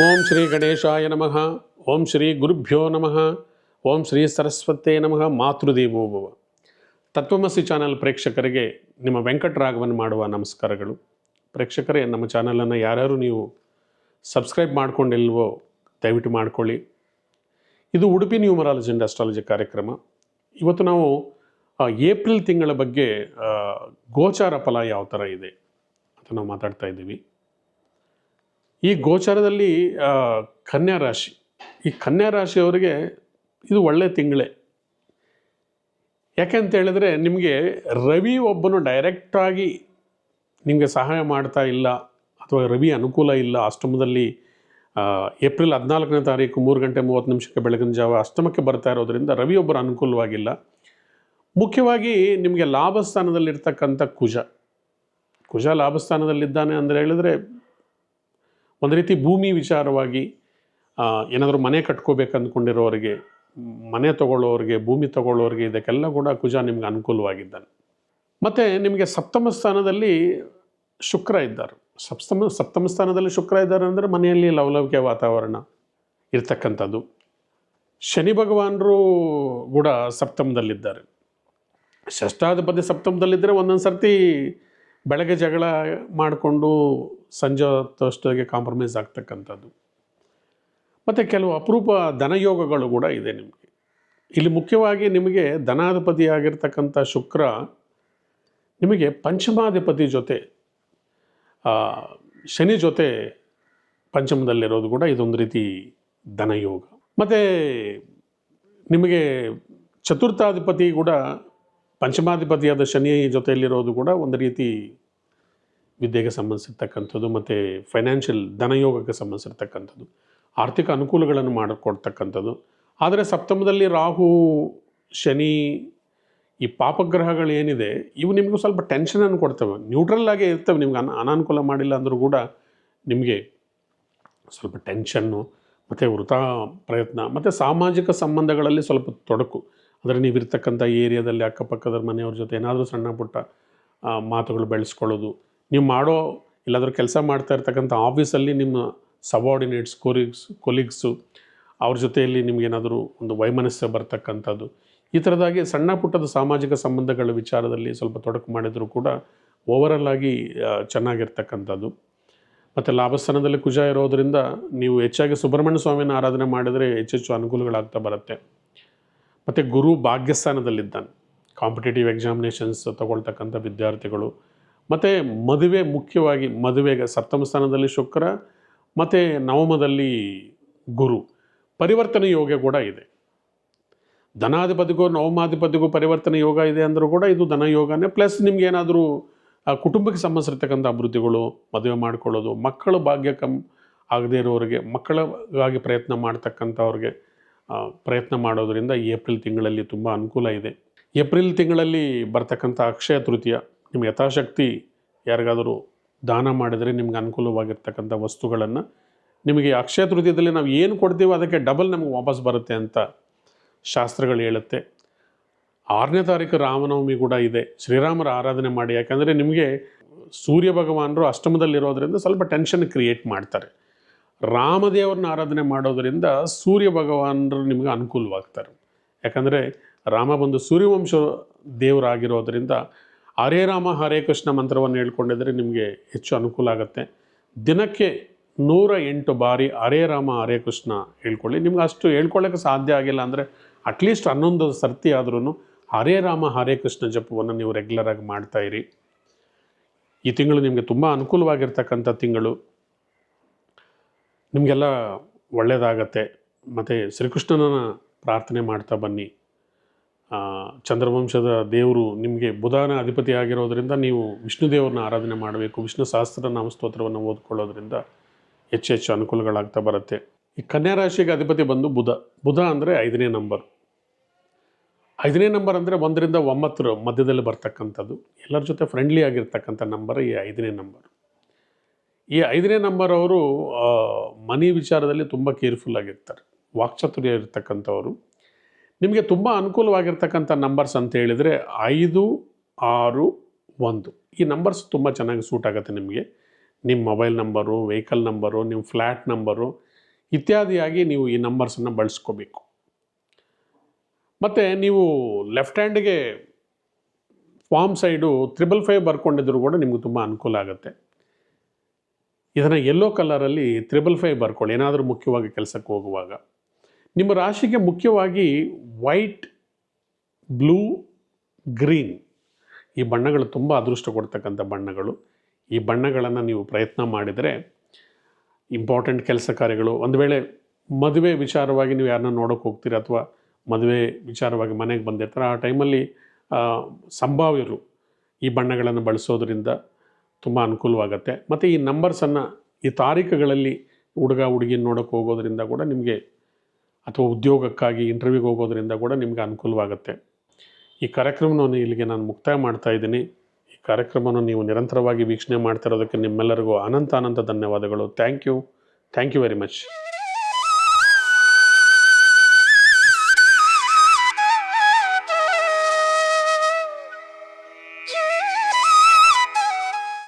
ಓಂ ಶ್ರೀ ಗಣೇಶಾಯ ನಮಃ. ಓಂ ಶ್ರೀ ಗುರುಭ್ಯೋ ನಮಃ. ಓಂ ಶ್ರೀ ಸರಸ್ವತೇ ನಮಃ. ಮಾತೃದೇವೋಭವ. ತತ್ವಮಸಿ ಚಾನಲ್ ಪ್ರೇಕ್ಷಕರಿಗೆ ನಿಮ್ಮ ವೆಂಕಟರಾಘವನ್ ಮಾಡುವ ನಮಸ್ಕಾರಗಳು. ಪ್ರೇಕ್ಷಕರೇ, ನಮ್ಮ ಚಾನಲನ್ನು ಯಾರ್ಯಾರು ನೀವು ಸಬ್ಸ್ಕ್ರೈಬ್ ಮಾಡ್ಕೊಂಡಿಲ್ವೋ, ದಯವಿಟ್ಟು ಮಾಡ್ಕೊಳ್ಳಿ. ಇದು ಉಡುಪಿ ನ್ಯೂಮರಾಲಜಿ ಅಂಡ್ ಅಸ್ಟ್ರಾಲಜಿ ಕಾರ್ಯಕ್ರಮ. ಇವತ್ತು ನಾವು ಏಪ್ರಿಲ್ ತಿಂಗಳ ಬಗ್ಗೆ ಗೋಚಾರ ಫಲ ಯಾವ ಥರ ಇದೆ ಅಂತ ನಾವು ಮಾತಾಡ್ತಾ ಇದ್ದೀವಿ. ಈ ಗೋಚಾರದಲ್ಲಿ ಕನ್ಯಾ ರಾಶಿ. ಈ ಕನ್ಯಾ ರಾಶಿಯವರಿಗೆ ಇದು ಒಳ್ಳೆಯ ತಿಂಗಳೇ. ಯಾಕೆ ಅಂತ ಹೇಳಿದ್ರೆ, ನಿಮಗೆ ರವಿ ಒಬ್ಬನು ಡೈರೆಕ್ಟಾಗಿ ನಿಮಗೆ ಸಹಾಯ ಮಾಡ್ತಾ ಇಲ್ಲ, ಅಥವಾ ರವಿ ಅನುಕೂಲ ಇಲ್ಲ. ಅಷ್ಟಮದಲ್ಲಿ ಏಪ್ರಿಲ್ ಹದಿನಾಲ್ಕನೇ ತಾರೀಕು ಮೂರು ಗಂಟೆ ಮೂವತ್ತು ನಿಮಿಷಕ್ಕೆ ಬೆಳಗಿನ ಜಾವ ಅಷ್ಟಮಕ್ಕೆ ಬರ್ತಾ ಇರೋದರಿಂದ ಒಬ್ಬರು ಅನುಕೂಲವಾಗಿಲ್ಲ. ಮುಖ್ಯವಾಗಿ ನಿಮಗೆ ಲಾಭಸ್ಥಾನದಲ್ಲಿರ್ತಕ್ಕಂಥ ಕುಜ. ಕುಜ ಲಾಭಸ್ಥಾನದಲ್ಲಿದ್ದಾನೆ ಅಂದರೆ ಹೇಳಿದ್ರೆ ಒಂದು ರೀತಿ ಭೂಮಿ ವಿಚಾರವಾಗಿ ಏನಾದರೂ ಮನೆ ಕಟ್ಕೋಬೇಕು ಅಂದ್ಕೊಂಡಿರೋರಿಗೆ, ಮನೆ ತಗೊಳ್ಳೋರಿಗೆ, ಭೂಮಿ ತಗೊಳ್ಳೋರಿಗೆ ಇದಕ್ಕೆಲ್ಲ ಕೂಡ ಕುಜ ನಿಮ್ಗೆ ಅನುಕೂಲವಾಗಿದ್ದಾನೆ. ಮತ್ತು ನಿಮಗೆ ಸಪ್ತಮ ಸ್ಥಾನದಲ್ಲಿ ಶುಕ್ರ ಇದ್ದಾರೆ. ಸಪ್ತಮ ಸಪ್ತಮ ಸ್ಥಾನದಲ್ಲಿ ಶುಕ್ರ ಇದ್ದಾರೆ ಅಂದರೆ ಮನೆಯಲ್ಲಿ ಲವಲವಿಕೆ ವಾತಾವರಣ ಇರ್ತಕ್ಕಂಥದ್ದು. ಶನಿ ಭಗವಾನರು ಕೂಡ ಸಪ್ತಮದಲ್ಲಿದ್ದಾರೆ. ಷಷ್ಟಾಧಿಪತಿ ಸಪ್ತಮದಲ್ಲಿದ್ದರೆ ಒಂದೊಂದು ಸರ್ತಿ ಬೆಳಗ್ಗೆ ಜಗಳ ಮಾಡಿಕೊಂಡು ಸಂಜೆ ಹೊತ್ತಷ್ಟೊತ್ತಿಗೆ ಕಾಂಪ್ರಮೈಸ್ ಆಗ್ತಕ್ಕಂಥದ್ದು. ಮತ್ತು ಕೆಲವು ಅಪರೂಪ ಧನಯೋಗಗಳು ಕೂಡ ಇದೆ ನಿಮಗೆ. ಇಲ್ಲಿ ಮುಖ್ಯವಾಗಿ ನಿಮಗೆ ಧನಾಧಿಪತಿಯಾಗಿರ್ತಕ್ಕಂಥ ಶುಕ್ರ ನಿಮಗೆ ಪಂಚಮಾಧಿಪತಿ ಜೊತೆ ಶನಿ ಜೊತೆ ಪಂಚಮದಲ್ಲಿರೋದು ಕೂಡ ಇದೊಂದು ರೀತಿ ಧನಯೋಗ. ಮತ್ತು ನಿಮಗೆ ಚತುರ್ಥಾಧಿಪತಿ ಕೂಡ ಪಂಚಮಾಧಿಪತಿಯಾದ ಶನಿ ಜೊತೆಯಲ್ಲಿರೋದು ಕೂಡ ಒಂದು ರೀತಿ ವಿದ್ಯೆಗೆ ಸಂಬಂಧಿಸಿರ್ತಕ್ಕಂಥದ್ದು ಮತ್ತು ಫೈನಾನ್ಷಿಯಲ್ ಧನಯೋಗಕ್ಕೆ ಸಂಬಂಧಿಸಿರ್ತಕ್ಕಂಥದ್ದು, ಆರ್ಥಿಕ ಅನುಕೂಲಗಳನ್ನು ಮಾಡಿಕೊಡ್ತಕ್ಕಂಥದ್ದು. ಆದರೆ ಸಪ್ತಮದಲ್ಲಿ ರಾಹು, ಶನಿ ಈ ಪಾಪಗ್ರಹಗಳು ಏನಿದೆ, ಇವು ನಿಮಗೂ ಸ್ವಲ್ಪ ಟೆನ್ಷನನ್ನು ಕೊಡ್ತವೆ. ನ್ಯೂಟ್ರಲ್ ಆಗೇ ಇರ್ತವೆ, ನಿಮ್ಗೆ ಅನ, ಅನಾನುಕೂಲ ಮಾಡಿಲ್ಲ ಅಂದರೂ ಕೂಡ ನಿಮಗೆ ಸ್ವಲ್ಪ ಟೆನ್ಷನ್ನು ಮತ್ತು ವೃಥಾ ಪ್ರಯತ್ನ ಮತ್ತು ಸಾಮಾಜಿಕ ಸಂಬಂಧಗಳಲ್ಲಿ ಸ್ವಲ್ಪ ತೊಡಕು. ಅಂದರೆ ನೀವಿರ್ತಕ್ಕಂಥ ಏರಿಯಾದಲ್ಲಿ ಅಕ್ಕಪಕ್ಕದ ಮನೆಯವ್ರ ಜೊತೆ ಏನಾದರೂ ಸಣ್ಣ ಪುಟ್ಟ ಮಾತುಗಳು ಬೆಳೆಸ್ಕೊಳ್ಳೋದು. ನೀವು ಮಾಡೋ ಇಲ್ಲಾದರೂ ಕೆಲಸ ಮಾಡ್ತಾ ಇರ್ತಕ್ಕಂಥ ಆಫೀಸಲ್ಲಿ ನಿಮ್ಮ ಸಬಾರ್ಡಿನೇಟ್ಸ್ ಕೊಲೀಗ್ಸ್, ಕೊಲೀಗ್ಸು ಅವ್ರ ಜೊತೆಯಲ್ಲಿ ನಿಮಗೇನಾದರೂ ಒಂದು ವೈಮನಸ್ಸು ಬರ್ತಕ್ಕಂಥದ್ದು. ಈ ಥರದಾಗಿ ಸಣ್ಣ ಪುಟ್ಟದ ಸಾಮಾಜಿಕ ಸಂಬಂಧಗಳ ವಿಚಾರದಲ್ಲಿ ಸ್ವಲ್ಪ ತೊಡಕು ಮಾಡಿದರೂ ಕೂಡ ಓವರಲ್ ಆಗಿ ಚೆನ್ನಾಗಿರ್ತಕ್ಕಂಥದ್ದು. ಮತ್ತು ಲಾಭಸ್ಥಾನದಲ್ಲಿ ಕುಜ ಇರೋದರಿಂದ ನೀವು ಹೆಚ್ಚಾಗಿ ಸುಬ್ರಹ್ಮಣ್ಯ ಸ್ವಾಮಿನ ಆರಾಧನೆ ಮಾಡಿದರೆ ಹೆಚ್ಚೆಚ್ಚು ಅನುಕೂಲಗಳಾಗ್ತಾ ಬರುತ್ತೆ. ಮತ್ತು ಗುರು ಭಾಗ್ಯಸ್ಥಾನದಲ್ಲಿದ್ದಾನೆ. ಕಾಂಪಿಟೇಟಿವ್ ಎಕ್ಸಾಮಿನೇಷನ್ಸ್ ತಗೊಳ್ತಕ್ಕಂಥ ವಿದ್ಯಾರ್ಥಿಗಳು. ಮತ್ತು ಮದುವೆ ಮುಖ್ಯವಾಗಿ, ಮದುವೆಗೆ ಸಪ್ತಮ ಸ್ಥಾನದಲ್ಲಿ ಶುಕ್ರ, ಮತ್ತು ನವಮದಲ್ಲಿ ಗುರು. ಪರಿವರ್ತನೆ ಯೋಗ ಕೂಡ ಇದೆ. ಧನಾಧಿಪತಿಗೂ, ನವಮಾಧಿಪತಿಗೂ ಪರಿವರ್ತನೆ ಯೋಗ ಇದೆ ಅಂದರೂ ಕೂಡ ಇದು ಧನ ಯೋಗನೇ. ಪ್ಲಸ್ ನಿಮ್ಗೆ ಏನಾದರೂ ಕುಟುಂಬಕ್ಕೆ ಸಂಬಂಧಿಸಿರ್ತಕ್ಕಂಥ ಅಭಿವೃದ್ಧಿಗಳು, ಮದುವೆ ಮಾಡಿಕೊಳ್ಳೋದು, ಮಕ್ಕಳು ಭಾಗ್ಯ ಕಮ್ ಆಗದೇ ಇರೋರಿಗೆ ಮಕ್ಕಳಿಗಾಗಿ ಪ್ರಯತ್ನ ಮಾಡ್ತಕ್ಕಂಥವ್ರಿಗೆ ಪ್ರಯತ್ನ ಮಾಡೋದರಿಂದ ಏಪ್ರಿಲ್ ತಿಂಗಳಲ್ಲಿ ತುಂಬ ಅನುಕೂಲ ಇದೆ. ಏಪ್ರಿಲ್ ತಿಂಗಳಲ್ಲಿ ಬರ್ತಕ್ಕಂಥ ಅಕ್ಷಯ ತೃತೀಯ, ನಿಮ್ಮ ಯಥಾಶಕ್ತಿ ಯಾರಿಗಾದರೂ ದಾನ ಮಾಡಿದರೆ ನಿಮ್ಗೆ ಅನುಕೂಲವಾಗಿರ್ತಕ್ಕಂಥ ವಸ್ತುಗಳನ್ನು ನಿಮಗೆ ಅಕ್ಷಯ ತೃತೀಯದಲ್ಲಿ ನಾವು ಏನು ಕೊಡ್ತೀವೋ ಅದಕ್ಕೆ ಡಬಲ್ ನಮಗೆ ವಾಪಸ್ ಬರುತ್ತೆ ಅಂತ ಶಾಸ್ತ್ರಗಳು ಹೇಳುತ್ತೆ. ಆರನೇ ತಾರೀಕು ರಾಮನವಮಿ ಕೂಡ ಇದೆ. ಶ್ರೀರಾಮರ ಆರಾಧನೆ ಮಾಡಿ, ಯಾಕಂದರೆ ನಿಮಗೆ ಸೂರ್ಯ ಭಗವಾನರು ಅಷ್ಟಮದಲ್ಲಿರೋದ್ರಿಂದ ಸ್ವಲ್ಪ ಟೆನ್ಷನ್ ಕ್ರಿಯೇಟ್ ಮಾಡ್ತಾರೆ. ರಾಮದೇವ್ರನ್ನ ಆರಾಧನೆ ಮಾಡೋದರಿಂದ ಸೂರ್ಯ ಭಗವಾನರು ನಿಮಗೆ ಅನುಕೂಲವಾಗ್ತಾರೆ. ಯಾಕಂದರೆ ರಾಮ ಬಂದು ಸೂರ್ಯವಂಶ ದೇವರಾಗಿರೋದರಿಂದ ಹರೇ ರಾಮ, ಹರೇ ಕೃಷ್ಣ ಮಂತ್ರವನ್ನು ಹೇಳ್ಕೊಂಡಿದ್ರೆ ನಿಮಗೆ ಹೆಚ್ಚು ಅನುಕೂಲ ಆಗುತ್ತೆ. ದಿನಕ್ಕೆ ನೂರ ಎಂಟು ಬಾರಿ ಹರೇ ರಾಮ, ಹರೇ ಕೃಷ್ಣ ಹೇಳ್ಕೊಳ್ಳಿ. ನಿಮ್ಗೆ ಅಷ್ಟು ಹೇಳ್ಕೊಳ್ಳೋಕೆ ಸಾಧ್ಯ ಆಗಿಲ್ಲ ಅಂದರೆ ಅಟ್ಲೀಸ್ಟ್ ಹನ್ನೊಂದು ಸರ್ತಿ ಆದ್ರೂ ಹರೇ ರಾಮ, ಹರೇ ಕೃಷ್ಣ ಜಪವನ್ನು ನೀವು ರೆಗ್ಯುಲರಾಗಿ ಮಾಡ್ತಾಯಿರಿ ಈ ತಿಂಗಳು ನಿಮಗೆ ತುಂಬ ಅನುಕೂಲವಾಗಿರ್ತಕ್ಕಂಥ ತಿಂಗಳು. ನಿಮಗೆಲ್ಲ ಒಳ್ಳೆಯದಾಗತ್ತೆ ಮತ್ತು ಶ್ರೀಕೃಷ್ಣನ ಪ್ರಾರ್ಥನೆ ಮಾಡ್ತಾ ಬನ್ನಿ. ಚಂದ್ರವಂಶದ ದೇವರು ನಿಮಗೆ ಬುಧನ ಅಧಿಪತಿ ಆಗಿರೋದರಿಂದ ನೀವು ವಿಷ್ಣು ದೇವರನ್ನ ಆರಾಧನೆ ಮಾಡಬೇಕು, ವಿಷ್ಣು ಸಹಸ್ರ ನಾಮಸ್ತೋತ್ರವನ್ನು ಓದ್ಕೊಳ್ಳೋದ್ರಿಂದ ಹೆಚ್ಚು ಹೆಚ್ಚು ಅನುಕೂಲಗಳಾಗ್ತಾ ಬರುತ್ತೆ. ಈ ಕನ್ಯಾ ರಾಶಿಗೆ ಅಧಿಪತಿ ಬಂದು ಬುಧ. ಬುಧ ಅಂದರೆ ಐದನೇ ನಂಬರ್. ಐದನೇ ನಂಬರ್ ಅಂದರೆ ಒಂದರಿಂದ ಒಂಬತ್ತರ ಮಧ್ಯದಲ್ಲಿ ಬರ್ತಕ್ಕಂಥದ್ದು. ಎಲ್ಲರ ಜೊತೆ ಫ್ರೆಂಡ್ಲಿ ಆಗಿರ್ತಕ್ಕಂಥ ನಂಬರ್ ಈ ಐದನೇ ನಂಬರ್. ಈ ಐದನೇ ನಂಬರ್ ಅವರು ಮನಿ ವಿಚಾರದಲ್ಲಿ ತುಂಬ ಕೇರ್ಫುಲ್ ಆಗಿರ್ತಾರೆ. ವಾಕ್ಚಾತುರ್ಯ ಇರ್ತಕ್ಕಂಥವರು. ನಿಮಗೆ ತುಂಬ ಅನುಕೂಲವಾಗಿರ್ತಕ್ಕಂಥ ನಂಬರ್ಸ್ ಅಂತ ಹೇಳಿದರೆ, ಐದು, ಆರು, ಒಂದು. ಈ ನಂಬರ್ಸ್ ತುಂಬ ಚೆನ್ನಾಗಿ ಸೂಟ್ ಆಗುತ್ತೆ ನಿಮಗೆ. ನಿಮ್ಮ ಮೊಬೈಲ್ ನಂಬರು, ವೆಹಿಕಲ್ ನಂಬರು ನಿಮ್ಮ ಫ್ಲ್ಯಾಟ್ ನಂಬರು, ಇತ್ಯಾದಿಯಾಗಿ ನೀವು ಈ ನಂಬರ್ಸನ್ನು ಬಳಸ್ಕೋಬೇಕು. ಮತ್ತು ನೀವು ಲೆಫ್ಟ್ ಹ್ಯಾಂಡ್ಗೆ ಫಾರ್ಮ್ ಸೈಡು ತ್ರಿಬಲ್ ಫೈವ್ ಬರ್ಕೊಂಡಿದ್ರು ಕೂಡ ನಿಮ್ಗೆ ತುಂಬ ಅನುಕೂಲ ಆಗುತ್ತೆ. ಇದನ್ನು ಯೆಲ್ಲೋ ಕಲರಲ್ಲಿ ತ್ರಿಬಲ್ ಫೈ ಬರ್ಕೊಳ್ಳಿ. ಏನಾದರೂ ಮುಖ್ಯವಾಗಿ ಕೆಲಸಕ್ಕೆ ಹೋಗುವಾಗ. ನಿಮ್ಮ ರಾಶಿಗೆ ಮುಖ್ಯವಾಗಿ ವೈಟ್ ಬ್ಲೂ ಗ್ರೀನ್ ಈ ಬಣ್ಣಗಳು ತುಂಬ ಅದೃಷ್ಟ ಕೊಡ್ತಕ್ಕಂಥ ಬಣ್ಣಗಳು. ಈ ಬಣ್ಣಗಳನ್ನು ನೀವು ಪ್ರಯತ್ನ ಮಾಡಿದರೆ ಇಂಪಾರ್ಟೆಂಟ್ ಕೆಲಸ ಕಾರ್ಯಗಳು. ಒಂದು ವೇಳೆ ಮದುವೆ ವಿಚಾರವಾಗಿ ನೀವು ಯಾರನ್ನ ನೋಡೋಕೆ ಹೋಗ್ತೀರಾ ಅಥವಾ ಮದುವೆ ವಿಚಾರವಾಗಿ ಮನೆಗೆ ಬಂದಿರ್ತಾರೆ, ಆ ಟೈಮಲ್ಲಿ ಸಂಭಾವ್ಯರು ಈ ಬಣ್ಣಗಳನ್ನು ಬಳಸೋದ್ರಿಂದ ತುಂಬ ಅನುಕೂಲವಾಗುತ್ತೆ. ಮತ್ತು ಈ ನಂಬರ್ಸನ್ನು ಈ ತಾರೀಖುಗಳಲ್ಲಿ ಹುಡುಗ ಹುಡುಗಿ ನೋಡೋಕೆ ಹೋಗೋದ್ರಿಂದ ಕೂಡ ನಿಮಗೆ ಅಥವಾ ಉದ್ಯೋಗಕ್ಕಾಗಿ ಇಂಟರ್ವ್ಯೂಗೆ ಹೋಗೋದ್ರಿಂದ ಕೂಡ ನಿಮಗೆ ಅನುಕೂಲವಾಗುತ್ತೆ. ಈ ಕಾರ್ಯಕ್ರಮವನ್ನು ಇಲ್ಲಿಗೆ ನಾನು ಮುಕ್ತಾಯ ಮಾಡ್ತಾ ಇದ್ದೀನಿ. ಈ ಕಾರ್ಯಕ್ರಮವನ್ನು ನೀವು ನಿರಂತರವಾಗಿ ವೀಕ್ಷಣೆ ಮಾಡ್ತಿರೋದಕ್ಕೆ ನಿಮ್ಮೆಲ್ಲರಿಗೂ ಅನಂತ ಅನಂತ ಧನ್ಯವಾದಗಳು. Thank you thank you very much